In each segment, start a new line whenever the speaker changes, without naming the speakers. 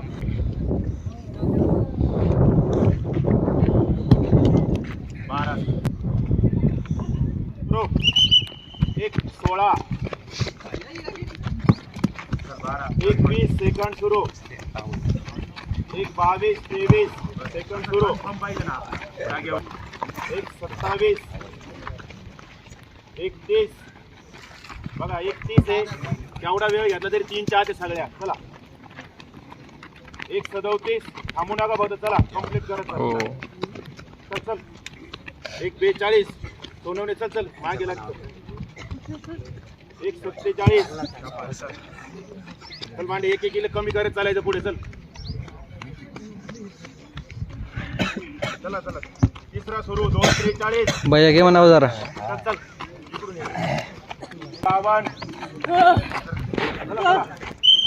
चाप. बारा एक सोळा. एक वीस सेकंड सुरू. एक बावीस तेवीस सेकंड सुरू. एक सत्तावीस. एक तीस. बघा एक तीस आहे. केवढा वेळ घेतला तरी तीन चार ते सगळ्या. चला. एक सदोतीस थांबू नका बघ चला कंप्लीट करत
हो.
चल चल. एक बेचाळीस सोनवणे चल चल मागे लागतो. एक सत्तेचाळीस. चल मांडे एक एक किलो कमी करत चालायचं पुढे चल. चला चला. तिसरा सुरू दोन त्रेचाळीस.
भैया घे म्हणावं जरा.
चल चल. इकडून ये. बावन्न चला, चला.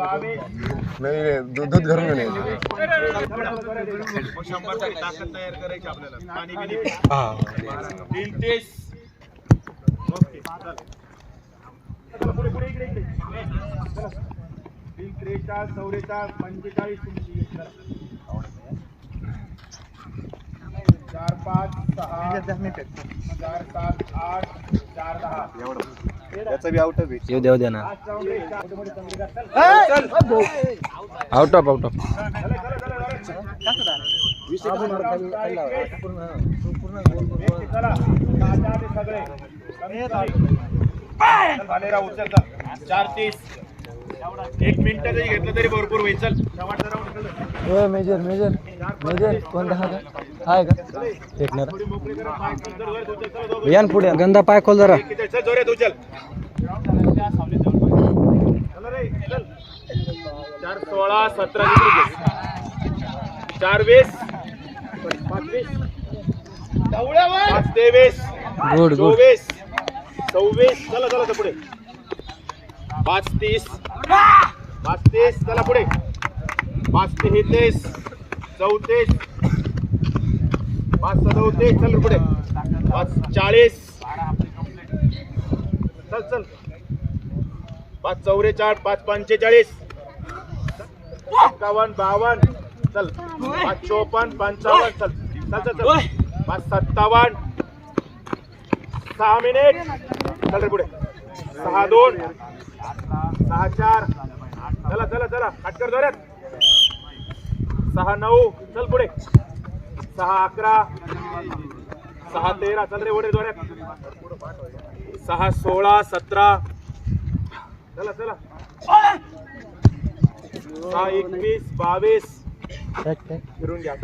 वीस,
तीन
बावीस
नाही दूध दूध घरून घेऊन यायचं.
शंभर ताकद तयार करायची आपल्याला पाणी बिणी तीन तीस ओके चल. चला, पुढे पुढे इकडे इकडे चला. तीन त्रेचाळीस चौवेचाळीस पंचेचाळीस तुमची चला. चार पाच सहा चार सात आठ चार दहा
त्याचं बी आउट आहे
येऊ देऊ दे ना
पाच चौंडे, चार मोठे मोठे चमचे घाल. चल.
Out of out of.
चार तीस एक मिनिट जरी घेतलं तरी भरपूर होईल चल.
मेजर मेजर मेजर कोणता हा का आहे का फेकणार
या मोकळी
पुढे गंदा पाय खोल जरा
चार सोळा सतरा चार वीस पाच तेवीस
गुड गुड
चोवीस सव्वीस चला चला चला पुढे पाच तीस पाच तीस चला पुढे पाच तेहतीस चौतीस पाच सदोतीस चल पुढे पाच चाळीस. चल चल. पाच चौवेचाळीस पाच पंचेचाळीस. एकावन्न बावन्न. चल. पाच चोपन्न पंचावन्न. चल चल चल चल. पाच सत्तावन्न. सहा मिनिट. चल रे पुढे. सहा दोन. सहा चार. चला चला चला. हटकर जोरात. सहा नऊ. चल पुढे. सहा अकरा सहा तेरा चल रे पुढे जोरात सहा सोळा सतरा. चला चला. सहा एकवीस बावीस. फिरून घ्या?